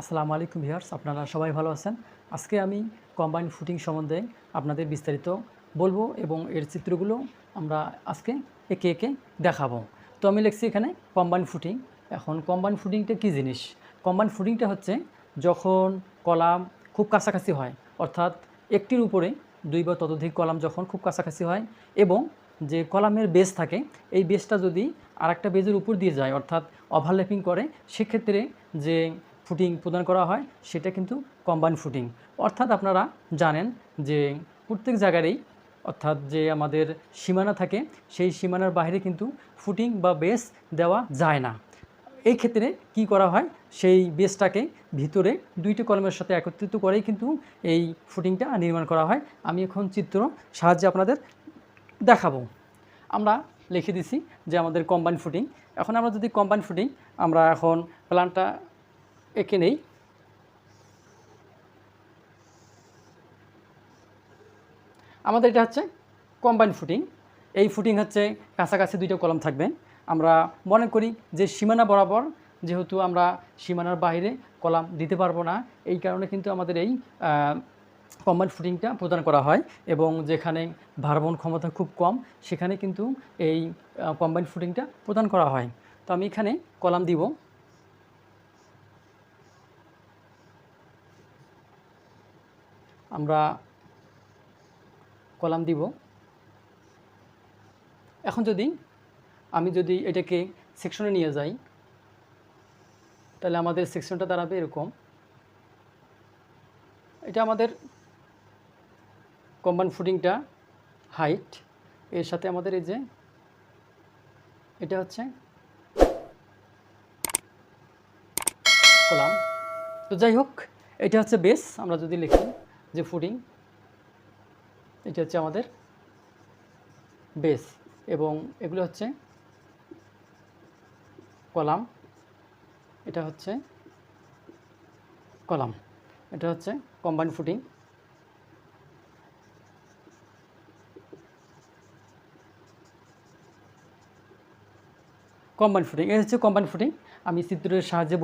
আসসালামু আলাইকুম ভিউয়ার্স, আপনারা সবাই ভালো আছেন? আজকে আমি কম্বাইন ফুটিং সম্বন্ধে আপনাদের বিস্তারিত বলব এবং এর চিত্রগুলো আমরা আজকে একে একে দেখাবো। তো আমি লিখছি এখানে কম্বাইন ফুটিং এখন কম্বাইন ফুটিংটা কী জিনিস? কম্বাইন ফুটিংটা হচ্ছে যখন কলাম খুব কাছাকাছি হয়, অর্থাৎ একটির উপরে দুই বা ততোধিক কলাম যখন খুব কাছাকাছি হয় এবং যে কলামের বেস থাকে, এই বেসটা যদি আরেকটা বেজের উপর দিয়ে যায়, অর্থাৎ ওভারল্যাপিং করে, সেক্ষেত্রে যে ফুটিং প্রদান করা হয়, সেটা কিন্তু কম্বাইন ফুটিং অর্থাৎ আপনারা জানেন যে প্রত্যেক জায়গারই, অর্থাৎ যে আমাদের সীমানা থাকে, সেই সীমানার বাইরে কিন্তু ফুটিং বা বেস দেওয়া যায় না। এই ক্ষেত্রে কি করা হয়, সেই বেসটাকে ভিতরে দুইটি কলমের সাথে একত্রিত করেই কিন্তু এই ফুটিংটা নির্মাণ করা হয়। আমি এখন চিত্র সাহায্যে আপনাদের দেখাবো। আমরা লিখে দিছি যে আমাদের কম্বাইন ফুটিং এখন আমরা যদি কম্বাইন ফুটিং আমরা এখন প্ল্যানটা এঁকে নেই। আমাদের এটা হচ্ছে কম্বাইন ফুটিং এই ফুটিং হচ্ছে কাছাকাছি দুইটা কলম থাকবে। আমরা মনে করি যে সীমানা বরাবর, যেহেতু আমরা সীমানার বাইরে কলাম দিতে পারব না, এই কারণে কিন্তু আমাদের এই কম্বাইন ফুটিংটা প্রদান করা হয় এবং যেখানে ভারবহন ক্ষমতা খুব কম, সেখানে কিন্তু এই কম্বাইন ফুটিংটা প্রদান করা হয়। তো আমি এখানে কলাম দিব। আমরা কলাম দিব। এখন যদি আমি যদি এটাকে সেকশনে নিয়ে যাই, তাহলে আমাদের সেকশনটা দাঁড়াবে এরকম। এটা আমাদের কম্বাইন ফুডিংটা হাইট এর সাথে আমাদের এই যে এটা হচ্ছে কলাম। তো যাই হোক, এটা হচ্ছে বেস আমরা যদি লিখি। যে ফুডিং, এটা হচ্ছে আমাদের বেস এবং এগুলো হচ্ছে কলাম, এটা হচ্ছে কলাম, এটা হচ্ছে কম্বাইন ফুটিং কম্বাইন ফুটিং এই হচ্ছে কম্বাইন ফুটিং আমি চিত্রের সাহায্যে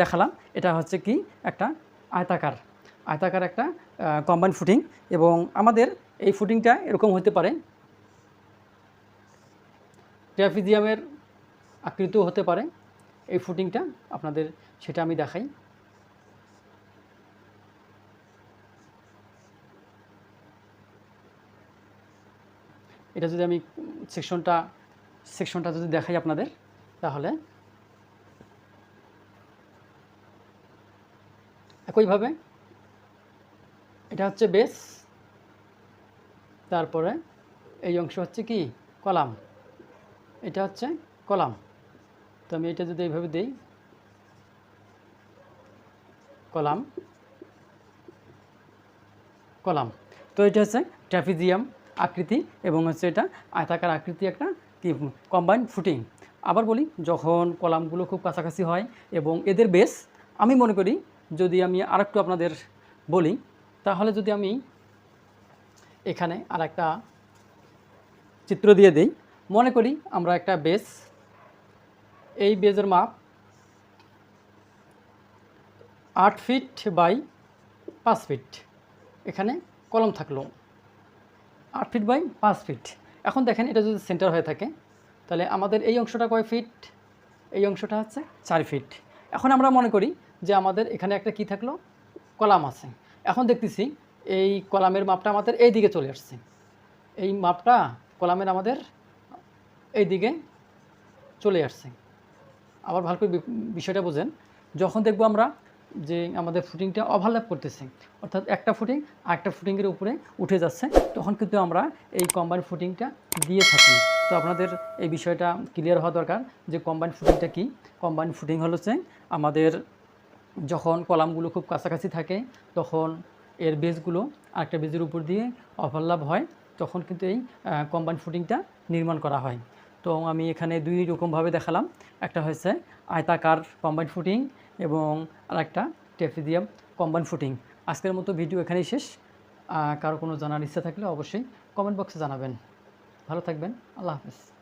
দেখালাম, এটা হচ্ছে কি? একটা আয়তাকার আয়তাকার একটা কম্বাইন ফুটিং এবং আমাদের এই ফুটিংটা এরকম হতে পারে। ট্রাফিজিয়ামের আকৃতিও হতে পারে। এই ফুটিংটা আপনাদের সেটা আমি দেখাই। এটা যদি আমি সেকশনটা সেকশনটা যদি দেখাই আপনাদের, তাহলে একইভাবে এটা হচ্ছে বেস তারপরে এই অংশ হচ্ছে কি? কলাম। এটা হচ্ছে কলাম। তো আমি এটা যদি এইভাবে দিই, কলাম কলাম। তো এটা হচ্ছে ট্রাফিজিয়াম আকৃতি এবং হচ্ছে এটা আয়তাকার আকৃতি একটা কি কম্বাইন ফুটিং আবার বলি, যখন কলামগুলো খুব কাছাকাছি হয় এবং এদের বেস আমি মনে করি যদি আমি আরেকটু আপনাদের বলি তাহলে যদি আমি এখানে আর একটা চিত্র দিয়ে দিই, মনে করি আমরা একটা বেস এই বেজের মাপ আট ফিট বাই পাঁচ ফিট এখানে কলম থাকল। আট ফিট বাই পাঁচ ফিট এখন দেখেন এটা যদি সেন্টার হয়ে থাকে, তাহলে আমাদের এই অংশটা কয় ফিট এই অংশটা হচ্ছে চার ফিট এখন আমরা মনে করি যে আমাদের এখানে একটা কি থাকল? কলাম আছে। এখন দেখতেছি এই কলামের মাপটা আমাদের এই দিকে চলে আসছে। এই মাপটা কলামের আমাদের এই দিকে চলে আসছে। আবার ভালো করে বিষয়টা বোঝেন। যখন দেখব আমরা যে আমাদের ফুটিংটা ওভারল্যাপ করতেছে, অর্থাৎ একটা ফুটিং আরেকটা ফুটিংয়ের উপরে উঠে যাচ্ছে, তখন কিন্তু আমরা এই কম্বাইন ফুটিংটা দিয়ে থাকি। তো আপনাদের এই বিষয়টা ক্লিয়ার হওয়া দরকার যে কম্বাইন ফুটিংটা কি? কম্বাইন ফুটিং হলো আমাদের যখন কলামগুলো খুব কাছাকাছি থাকে, তখন এর বেজগুলো আরেকটা বেজের উপর দিয়ে ওভারল্যাপ হয়। তখন কিন্তু এই কম্বাইন ফুটিংটা নির্মাণ করা হয়। তো আমি এখানে দুই রকমভাবে দেখালাম। একটা হয়েছে আয়তাকার কম্বাইন ফুটিং এবং আরেকটা টেফিডিয়াম কম্বাইন ফুটিং আজকের মতো ভিডিও এখানেই শেষ। কারও কোনো জানার ইচ্ছা থাকলে অবশ্যই কমেন্ট বক্সে জানাবেন। ভালো থাকবেন। আল্লাহ হাফেজ।